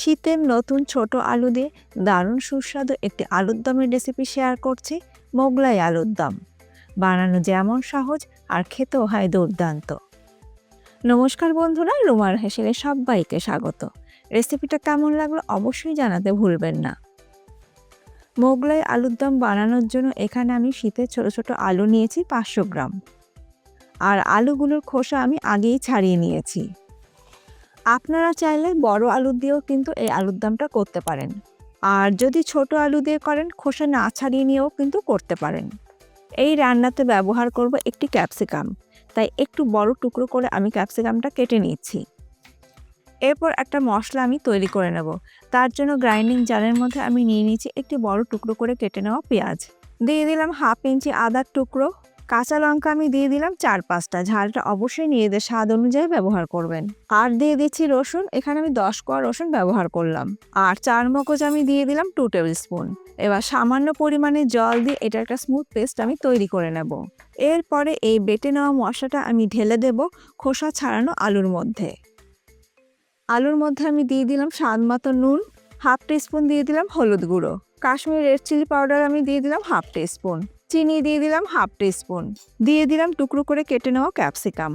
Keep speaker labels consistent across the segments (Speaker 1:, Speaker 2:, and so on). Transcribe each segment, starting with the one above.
Speaker 1: শীতের নতুন ছোট আলু দিয়ে দারুণ সুস্বাদু একটি আলুর দমের রেসিপি শেয়ার করছি মোগলাই আলুর দম। বানানো যেমন সহজ আর খেতেও হয় দুর্দান্ত। নমস্কার বন্ধুরা, রুমার হেসেলে সবাইকে স্বাগত। রেসিপিটা কেমন লাগল অবশ্যই জানাতে ভুলবেন না। মোগলাই আলুর দম বানানোর জন্য এখানে আমি শীতের ছোট ছোট আলু নিয়েছি পাঁচশো গ্রাম। আর আলুগুলোর খোসা আমি আগেই ছাড়িয়ে নিয়েছি। আপনারা চাইলে বড় আলু দিয়েও কিন্তু এই আলুর দমটা করতে পারেন। আর যদি ছোট আলু দিয়ে করেন, খোসা না ছাড়িয়ে নিয়েও কিন্তু করতে পারেন। এই রান্নাতে ব্যবহার করব একটি ক্যাপসিকাম। তাই একটু বড় টুকরো করে আমি ক্যাপসিকামটা কেটে নিচ্ছি। এরপর একটা মশলা আমি তৈরি করে নেব। তার জন্য গ্রাইন্ডিং জারের মধ্যে আমি নিয়ে নিয়েছি একটি বড় টুকরো করে কেটে নেওয়া পেঁয়াজ। দিয়ে দিলাম হাফ ইঞ্চি আদার টুকরো। কাঁচা লঙ্কা আমি দিয়ে দিলাম চার পাঁচটা। ঝালটা অবশ্যই নিজেদের স্বাদ অনুযায়ী ব্যবহার করবেন। আর দিয়ে দিচ্ছি রসুন, এখানে আমি দশ কোয়া রসুন ব্যবহার করলাম। আর চার মগজ আমি দিয়ে দিলাম টু টেবিল স্পুন এবার সামান্য পরিমাণে জল দিয়ে এটা একটা স্মুথ পেস্ট আমি তৈরি করে নেব। এরপরে এই বেটে নেওয়া মশলাটা আমি ঢেলে দেব খোসা ছাড়ানো আলুর মধ্যে। আলুর মধ্যে আমি দিয়ে দিলাম স্বাদ মতো নুন হাফ স্পুন দিয়ে দিলাম হলুদ গুঁড়ো। কাশ্মীর রেড চিলি পাউডার আমি দিয়ে দিলাম হাফ স্পুন চিনি দিয়ে দিলাম হাফ স্পুন দিয়ে দিলাম টুকরো করে কেটে নেওয়া ক্যাপসিকাম।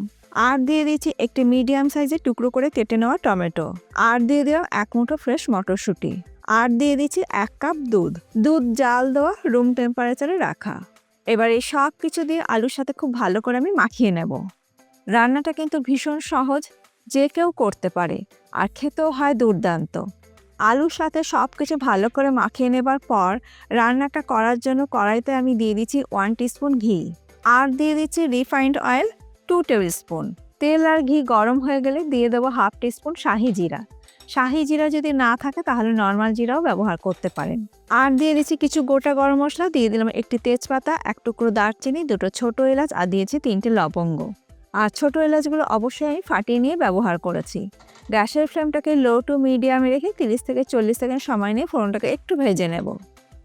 Speaker 1: আর দিয়ে দিচ্ছি একটি মিডিয়াম সাইজের টুকরো করে কেটে নেওয়া টমেটো। আর দিয়ে দিলাম এক মুঠো ফ্রেশ মটরশুঁটি। আর দিয়ে দিচ্ছি এক কাপ দুধ। দুধ জাল দেওয়া, রুম টেম্পারেচারে রাখা। এবার এই সব কিছু দিয়ে আলুর সাথে খুব ভালো করে আমি মাখিয়ে নেব। রান্নাটা কিন্তু ভীষণ সহজ, যে কেউ করতে পারে। আর খেতেও হয় দুর্দান্ত। আলুর সাথে সব কিছু ভালো করে মাখিয়ে নেবার পর রান্নাটা করার জন্য কড়াইতে আমি দিয়ে দিচ্ছি ওয়ান টিস্পুন ঘি। আর দিয়ে দিচ্ছি refined oil two tablespoon তেল আর ঘি গরম হয়ে গেলে দিয়ে দেবো হাফ টিস্পুন শাহি জিরা। শাহি জিরা যদি না থাকে তাহলে নর্মাল জিরাও ব্যবহার করতে পারেন। আর দিয়ে দিচ্ছি কিছু গোটা গরম মশলা, দিয়ে দিলাম একটি তেজপাতা, এক টুকরো দারচিনি, দুটো ছোট এলাচ, আর দিয়েছি তিনটে লবঙ্গ। আর ছোট এলাচগুলো অবশ্যই আমি ফাটিয়ে নিয়ে ব্যবহার করেছি। গ্যাসের ফ্লেমটাকে লো টু মিডিয়ামে রেখে তিরিশ থেকে চল্লিশ সেকেন্ড সময় নিয়ে ফোড়নটাকে একটু ভেজে নেব।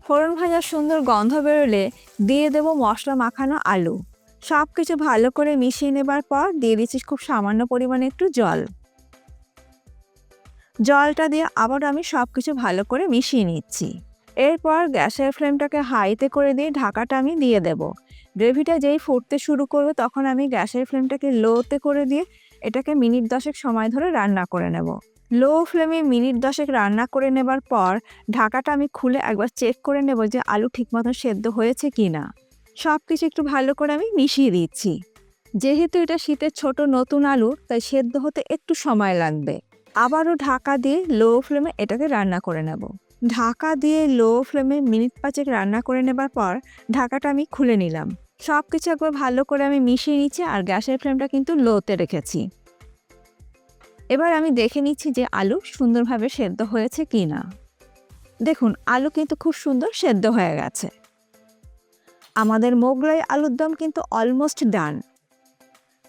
Speaker 1: ফোড়ন ভাজার সুন্দর গন্ধ বেরোলে দিয়ে দেব মশলা মাখানো আলু। সব কিছু ভালো করে মিশিয়ে নেবার পর দিয়ে দিচ্ছি খুব সামান্য পরিমাণে একটু জল। জলটা দিয়ে আবার আমি সব কিছু ভালো করে মিশিয়ে নিচ্ছি। এরপর গ্যাসের ফ্লেমটাকে হাইতে করে দিয়ে ঢাকাটা আমি দিয়ে দেব। গ্রেভিটা যেই ফুটতে শুরু করবে তখন আমি গ্যাসের ফ্লেমটাকে লোতে করে দিয়ে এটাকে মিনিট দশেক সময় ধরে রান্না করে নেব। লো ফ্লেমে মিনিট দশেক রান্না করে নেবার পর ঢাকাটা আমি খুলে একবার চেক করে নেব যে আলু ঠিক মতন সেদ্ধ হয়েছে কি না সব কিছু একটু ভালো করে আমি মিশিয়ে দিচ্ছি। যেহেতু এটা শীতের ছোট নতুন আলু, তাই সেদ্ধ হতে একটু সময় লাগবে। আবারও ঢাকা দিয়ে লো ফ্লেমে এটাকে রান্না করে নেব। ঢাকা দিয়ে লো ফ্লেমে মিনিট পাঁচেক রান্না করে নেবার পর ঢাকাটা আমি খুলে নিলাম। সব কিছু একবার ভালো করে আমি মিশিয়ে নিচ্ছি আর গ্যাসের ফ্লেমটা কিন্তু লোতে রেখেছি। এবার আমি দেখে নিচ্ছি যে আলু সুন্দরভাবে সেদ্ধ হয়েছে কি না দেখুন, আলু কিন্তু খুব সুন্দর সেদ্ধ হয়ে গেছে। আমাদের মোগলাই আলুর দম কিন্তু অলমোস্ট ডান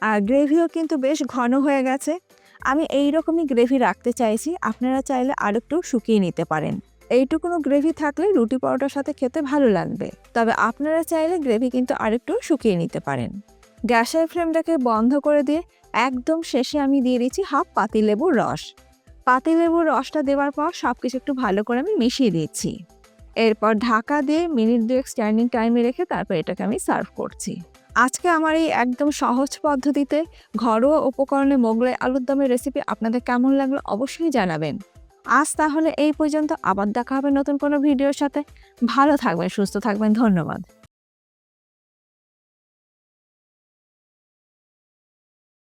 Speaker 1: আর গ্রেভিও কিন্তু বেশ ঘন হয়ে গেছে। আমি এই রকমই গ্রেভি রাখতে চাইছি, আপনারা চাইলে আর একটু শুকিয়ে নিতে পারেন। এইটুকুনো গ্রেভি থাকলে রুটি পরোটার সাথে খেতে ভালো লাগবে। তবে আপনারা চাইলে গ্রেভি কিন্তু আরেকটু শুকিয়ে নিতে পারেন। গ্যাসের ফ্লেমটাকে বন্ধ করে দিয়ে একদম শেষে আমি দিয়ে দিচ্ছি হাফ পাতিলেবুর রস। পাতিলেবুর রসটা দেওয়ার পর সব কিছু একটু ভালো করে আমি মিশিয়ে দিচ্ছি। এরপর ঢাকা দিয়ে মিনিট দুয়েক স্ট্যান্ডিং টাইমে রেখে তারপর এটাকে আমি সার্ভ করছি। আজকে আমার এই একদম সহজ পদ্ধতিতে ঘরোয়া উপকরণে মোগলাই আলুর দমের রেসিপি আপনাদের কেমন লাগল অবশ্যই জানাবেন। আজ তাহলে এই পর্যন্ত। আবার দেখা হবে নতুন কোনো ভিডিওর সাথে। ভালো থাকবেন, সুস্থ থাকবেন। ধন্যবাদ।